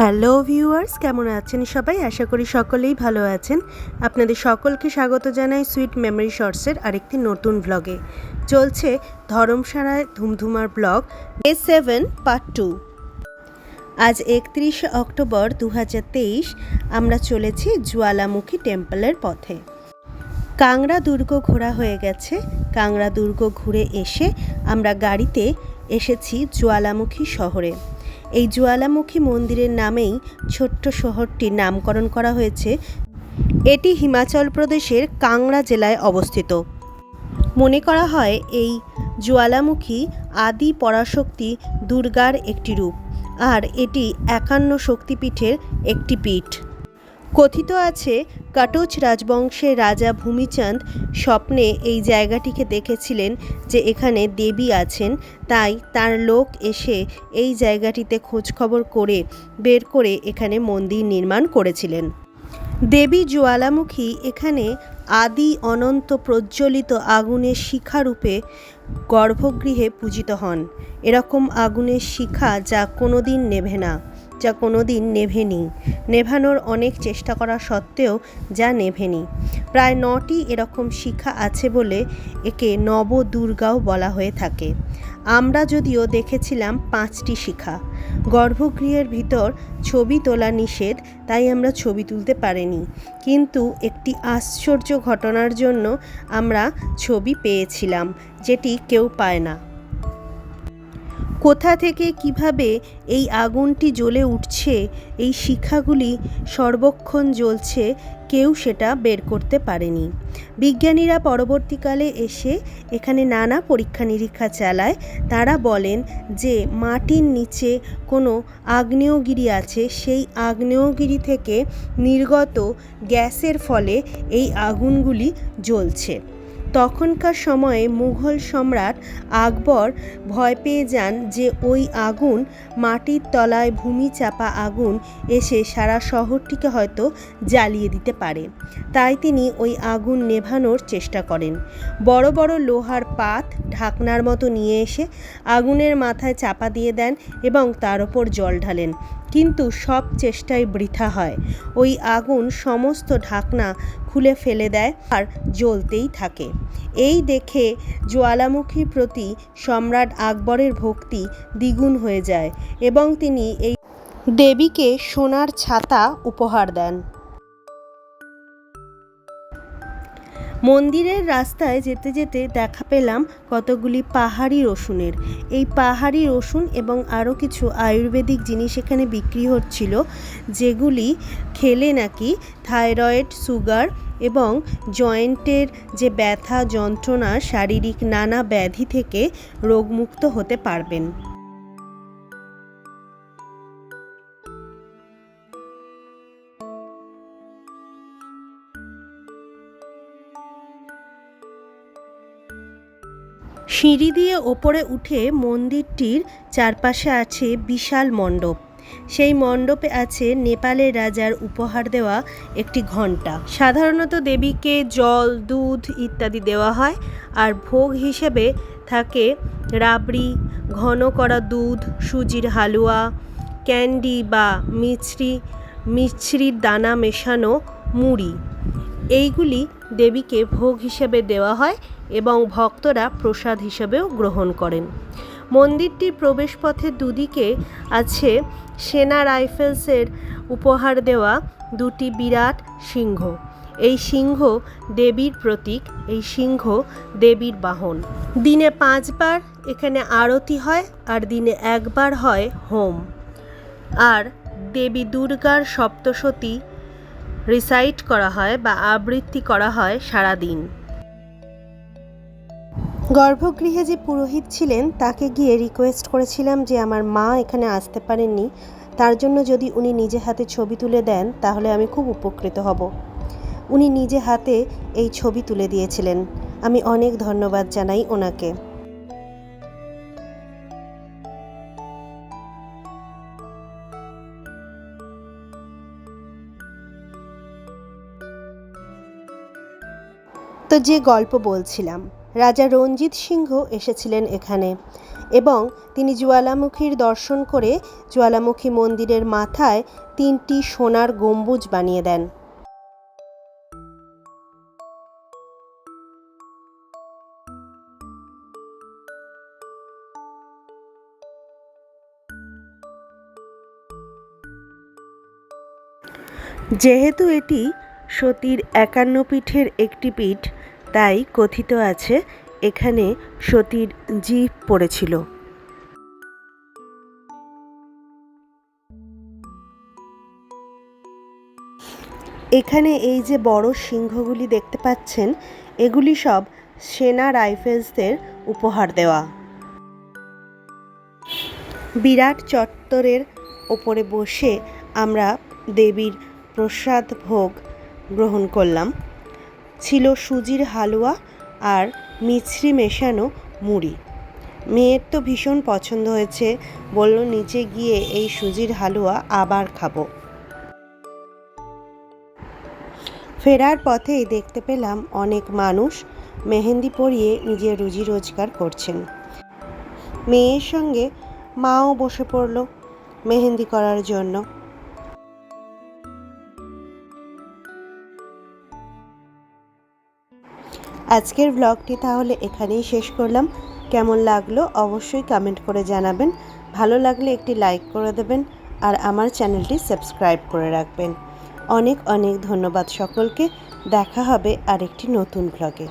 Hello viewers, কেমন আছেন সবাই? আশা করি সকলেই ভালো আছেন। আপনাদের সকলকে স্বাগত জানাই সুইট মেমরি শর্টসের আরেকটি নতুন ব্লগে চলছে ধরমসারায় ধুমধুমার ব্লগ এ সেভেন পার্ট টু আজ একত্রিশে অক্টোবর দু হাজার তেইশ, আমরা চলেছি জুয়ালামুখী টেম্পলের পথে। কাংড়া দুর্গ ঘোরা হয়ে গেছে। কাংড়া দুর্গ ঘুরে এসে আমরা গাড়িতে এসেছি জুয়ালামুখী শহরে। এই জুয়ালামুখী মন্দিরের নামেই ছোট্ট শহরটির নামকরণ করা হয়েছে। এটি হিমাচল প্রদেশের কাংড়া জেলায় অবস্থিত। মনে করা হয় এই জুয়ালামুখী আদি পরাশক্তি দুর্গার একটি রূপ, আর এটি একান্ন শক্তিপীঠের একটি পীঠ। কথিত আছে কাটোচ রাজবংশের রাজা ভূমিচাঁদ স্বপ্নে এই জায়গাটিকে দেখেছিলেন যে এখানে দেবী আছেন, তাই তার লোক এসে এই জায়গাটিতে খোঁজখবর করে বের করে এখানে মন্দির নির্মাণ করেছিলেন। দেবী জ্বালামুখী এখানে আদি অনন্ত প্রজ্বলিত আগুনের শিখারূপে গর্ভগৃহে পূজিত হন। এরকম আগুনের শিখা যা কোনোদিন নেভে না। যা কোনোদিন নেভেনি। নেভানোর অনেক চেষ্টা করা সত্ত্বেও যা নেভেনি। প্রায় নটি এরকম শিখা আছে বলে একে নবদুর্গাও বলা হয়ে থাকে। আমরা যদিও দেখেছিলাম পাঁচটি শিখা। গর্ভগৃহের ভিতর ছবি তোলা নিষেধ, তাই আমরা ছবি তুলতে পারিনি। কিন্তু একটি আশ্চর্য ঘটনার জন্য আমরা ছবি পেয়েছিলাম, যেটি কেউ পায় না। কোথা থেকে কীভাবে এই আগুনটি জ্বলে উঠছে, এই শিখাগুলি সর্বক্ষণ জ্বলছে, কেউ সেটা বের করতে পারেনি। বিজ্ঞানীরা পরবর্তীকালে এসে এখানে নানা পরীক্ষা নিরীক্ষা চালায়। তারা বলেন যে, মাটির নিচে কোনো আগ্নেয়গিরি আছে, সেই আগ্নেয়গিরি থেকে নির্গত গ্যাসের ফলে এই আগুনগুলি জ্বলছে। তখনকার সময়ে মুঘল সম্রাট আকবর ভয় পেয়ে যান যে ওই আগুন মাটির তলায় ভূমি চাপা আগুন এসে সারা শহরটিকে হয়তো জ্বালিয়ে দিতে পারে। তাই তিনি ওই আগুন নেভানোর চেষ্টা করেন। বড় বড় লোহার পাত ঢাকনার মতো নিয়ে এসে আগুনের মাথায় চাপা দিয়ে দেন এবং তার ওপর জল ঢালেন। কিন্তু সব চেষ্টাই বৃথা হয়। ওই আগুন সমস্ত ঢাকনা খুলে ফেলে দেয় আর জ্বলতেই থাকে। এই দেখে জ্বালামুখীর প্রতি সম্রাট আকবরের ভক্তি দ্বিগুণ হয়ে যায় এবং তিনি এই দেবীকে সোনার ছাতা উপহার দেন। মন্দিরের রাস্তায় যেতে যেতে দেখা পেলাম কতগুলি পাহাড়ি রসুনের। এই পাহাড়ি রসুন এবং আরও কিছু আয়ুর্বেদিক জিনিস এখানে বিক্রি হচ্ছিল, যেগুলি খেলে নাকি থাইরয়েড, সুগার এবং জয়েন্টের যে ব্যথা, যন্ত্রণা, শারীরিক নানা ব্যাধি থেকে রোগমুক্ত হতে পারবেন। সিঁড়ি দিয়ে ওপরে উঠে মন্দিরটির চারপাশে আছে বিশাল মণ্ডপ। সেই মণ্ডপে আছে নেপালের রাজার উপহার দেওয়া একটি ঘণ্টা। সাধারণত দেবীকে জল, দুধ ইত্যাদি দেওয়া হয় আর ভোগ হিসেবে থাকে রাবড়ি, ঘন করা দুধ, সুজির হালুয়া, ক্যান্ডি বা মিছরি, মিছরির দানা মেশানো মুড়ি। এইগুলি দেবীকে ভোগ হিসেবে দেওয়া হয় এবং ভক্তরা প্রসাদ হিসেবেও গ্রহণ করেন। মন্দিরটির প্রবেশপথের দুদিকে আছে সেনা রাইফেলসের উপহার দেওয়া দুটি বিরাট সিংহ। এই সিংহ দেবীর প্রতীক, এই সিংহ দেবীর বাহন। দিনে পাঁচবার এখানে আরতি হয় আর দিনে একবার হয় হোম। আর দেবী দুর্গার সপ্তশতী রিসাইট করা হয় বা আবৃত্তি করা হয় সারাদিন। গর্ভগৃহে যে পুরোহিত ছিলেন, তাকে গিয়ে রিকোয়েস্ট করেছিলাম যে আমার মা এখানে আসতে পারেননি। তার জন্য যদি উনি নিজে হাতে ছবি তুলে দেন, তাহলে আমি খুব উপকৃত হব। উনি নিজে হাতে এই ছবি তুলে দিয়েছিলেন। আমি অনেক ধন্যবাদ জানাই ওনাকে। তো যে গল্প বলছিলাম, রাজা রঞ্জিত সিংহ এসেছিলেন এখানে এবং তিনি জ্বালামুখীর দর্শন করে জ্বালামুখী মন্দিরের মাথায় তিনটি সোনার গম্বুজ বানিয়ে দেন। যেহেতু এটি সতীর একান্ন পীঠের একটি পীঠ তাই কথিত আছে, এখানে সতীর জীব পড়েছিল। এখানে এই যে বড় সিংহগুলি দেখতে পাচ্ছেন, এগুলি সব সেনা রাইফেলসদের উপহার দেওয়া। বিরাট চত্বরের ওপরে বসে আমরা দেবীর প্রসাদ ভোগ গ্রহণ করলাম। ছিল সুজির হালুয়া আর মিছরি মেশানো মুড়ি। মেয়ের তো ভীষণ পছন্দ হয়েছে, বলল, নিচে গিয়ে এই সুজির হালুয়া আবার খাব। ফেরার পথেই দেখতে পেলাম অনেক মানুষ মেহেন্দি পরিয়ে নিজের রুজি রোজগার করছেন। মেয়ের সঙ্গে মাও বসে পড়ল মেহেন্দি করার জন্য। আজকের ব্লগটি তাহলে এখানেই শেষ করলাম। কেমন লাগল অবশ্যই কমেন্ট করে জানাবেন। ভালো লাগলে একটি লাইক করে দেবেন আর আমার চ্যানেলটি সাবস্ক্রাইব করে রাখবেন। অনেক অনেক ধন্যবাদ সকলকে। দেখা হবে আরেকটি নতুন ব্লগে